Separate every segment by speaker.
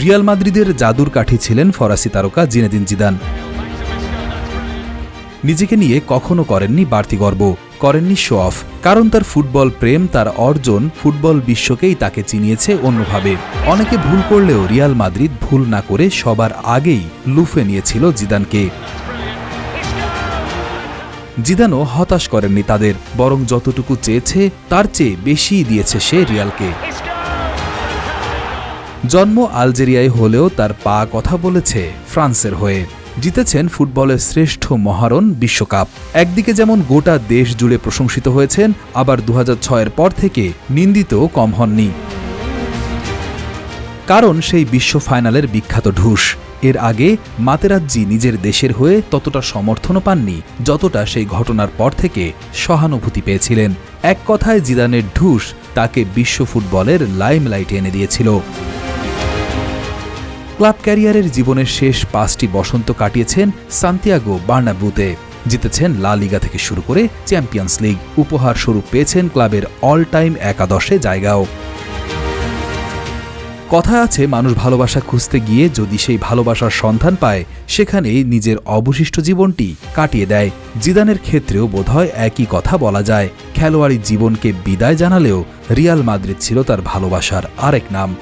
Speaker 1: Real মাদ্রিদের জাদুর কাঠি ছিলেন ফরাসি তারকা জিনেদিন জিদান। নিজেকে নিয়ে কখনো করেননি বাড়তি গর্ব, করেননি শো অফ কারণ তার ফুটবল প্রেম, তার অর্জন ফুটবল বিশ্বকেই তাকে চিনিয়েছে অন্যভাবে। অনেকে ভুল করলেও রিয়াল মাদ্রিদ ভুল না করে সবার আগেই লুফে নিয়েছিল জিদানকে। জিদানও হতাশ করেননি তাদের, বরং যতটুকু চেয়েছে, তার চেয়ে বেশিই দিয়েছে সে রিয়ালকে। জন্ম আলজেরিয়ায় হলেও তার পা কথা বলেছে ফ্রান্সের হয়ে। জিতেছেন ফুটবলের শ্রেষ্ঠ মহারণ বিশ্বকাপ। একদিকে যেমন গোটা দেশ জুড়ে প্রশংসিত হয়েছেন, আবার দু এর পর থেকে নিন্দিতও কম হননি। কারণ সেই বিশ্ব ফাইনালের বিখ্যাত ঢুস। এর আগে মাতেরাজ্জি নিজের দেশের হয়ে ততটা সমর্থনও পাননি, যতটা সেই ঘটনার পর থেকে সহানুভূতি পেয়েছিলেন। এক কথায় জিদানের ঢুস তাকে বিশ্ব ফুটবলের লাইমলাইটে এনে দিয়েছিল। ক্লাব ক্যারিয়ারের জীবনের শেষ পাঁচটি বসন্ত কাটিয়েছেন সান্তিয়াগো বার্নাবুতে। জিতেছেন লা লিগা থেকে শুরু করে চ্যাম্পিয়ন্স লিগ। উপহার স্বরূপ পেয়েছেন ক্লাবের অল টাইম একাদশে জায়গাও। কথা আছে, মানুষ ভালোবাসা খুঁজতে গিয়ে যদি সেই ভালোবাসার সন্ধান পায়, সেখানেই নিজের অবশিষ্ট জীবনটি কাটিয়ে দেয়। জিদানের ক্ষেত্রেও বোধহয় একই কথা বলা যায়। খেলোয়াড়ি জীবনকে বিদায় জানালেও রিয়াল মাদ্রিদ ছিল তার ভালোবাসার আরেক নাম।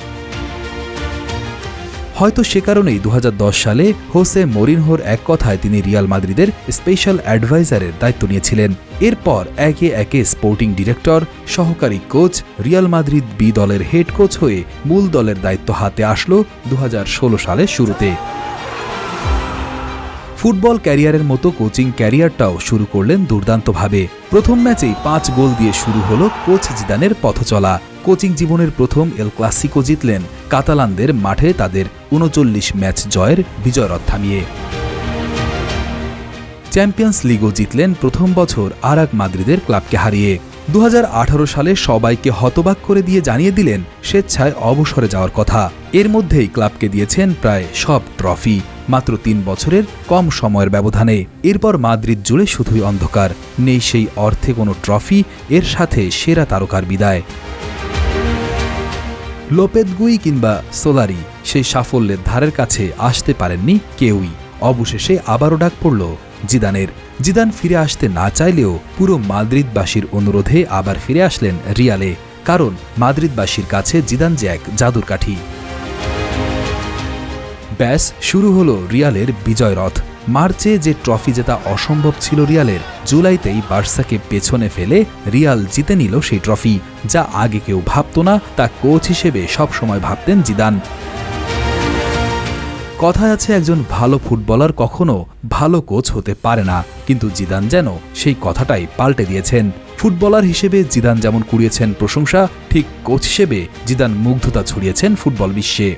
Speaker 1: হয়তো সে কারণেই দু হাজার দশ সালে হোসে মরিনহোর এক কথায় তিনি রিয়াল মাদ্রিদের স্পেশাল অ্যাডভাইজারের দায়িত্ব নিয়েছিলেন। এরপর একে একে স্পোর্টিং ডিরেক্টর, সহকারী কোচ, রিয়াল মাদ্রিদ বি দলের হেড কোচ হয়ে মূল দলের দায়িত্ব হাতে আসলো দু হাজার ষোলো সালের শুরুতে। ফুটবল ক্যারিয়ারের মতো কোচিং ক্যারিয়ারটাও শুরু করলেন দুর্দান্তভাবে। প্রথম ম্যাচেই পাঁচ গোল দিয়ে শুরু হলো কোচ জিদানের পথচলা। কোচিং জীবনের প্রথম এল ক্লাসিকো জিতলেন কাতালানদের মাঠে তাদের উনচল্লিশ ম্যাচ জয়ের বিজয়রথ থামিয়ে। চ্যাম্পিয়ন্স লিগও জিতলেন প্রথম বছর আরাক মাদ্রিদের ক্লাবকে হারিয়ে। দু হাজার আঠারো সালে সবাইকে হতবাক করে দিয়ে জানিয়ে দিলেন স্বেচ্ছায় অবসরে যাওয়ার কথা। এর মধ্যেই ক্লাবকে দিয়েছেন প্রায় সব ট্রফি, মাত্র তিন বছরের কম সময়ের ব্যবধানে। এরপর মাদ্রিদ জুড়ে শুধুই অন্ধকার, নেই সেই অর্থে কোনো ট্রফি, এর সাথে সেরা তারকার বিদায়। লোপেদগুই কিংবা সোলারি সেই সাফল্যের ধারের কাছে আসতে পারেননি কেউই। অবশেষে আবারও ডাক পড়ল, জিদানের, জিদান ফিরে আসতে না চাইলেও পুরো মাদ্রিদবাসীর অনুরোধে আবার ফিরে আসলেন রিয়ালে, কারণ মাদ্রিদবাসীর কাছে জিদান যে এক জাদুর কাঠি ব্যাস, শুরু হলো রিয়ালের বিজয় রথ। মার্চে যে ট্রফি জেতা অসম্ভব ছিল রিয়ালের, জুলাইতেই বার্সাকে পেছনে ফেলে রিয়াল জিতে নিল সেই ট্রফি, যা আগে কেউ ভাবত না, তা কোচ হিসেবে সবসময় ভাবতেন জিদান। কথায় আছে একজন ভালো ফুটবলার কখনো ভালো কোচ হতে পারে না, কিন্তু জিদান যেন সেই কথাটাই পাল্টে দিয়েছেন। ফুটবলার হিসেবে জিদান যেমন কুড়িয়েছেন প্রশংসা, ঠিক কোচ হিসেবে জিদান মুগ্ধতা ছড়িয়েছেন ফুটবল বিশ্বে।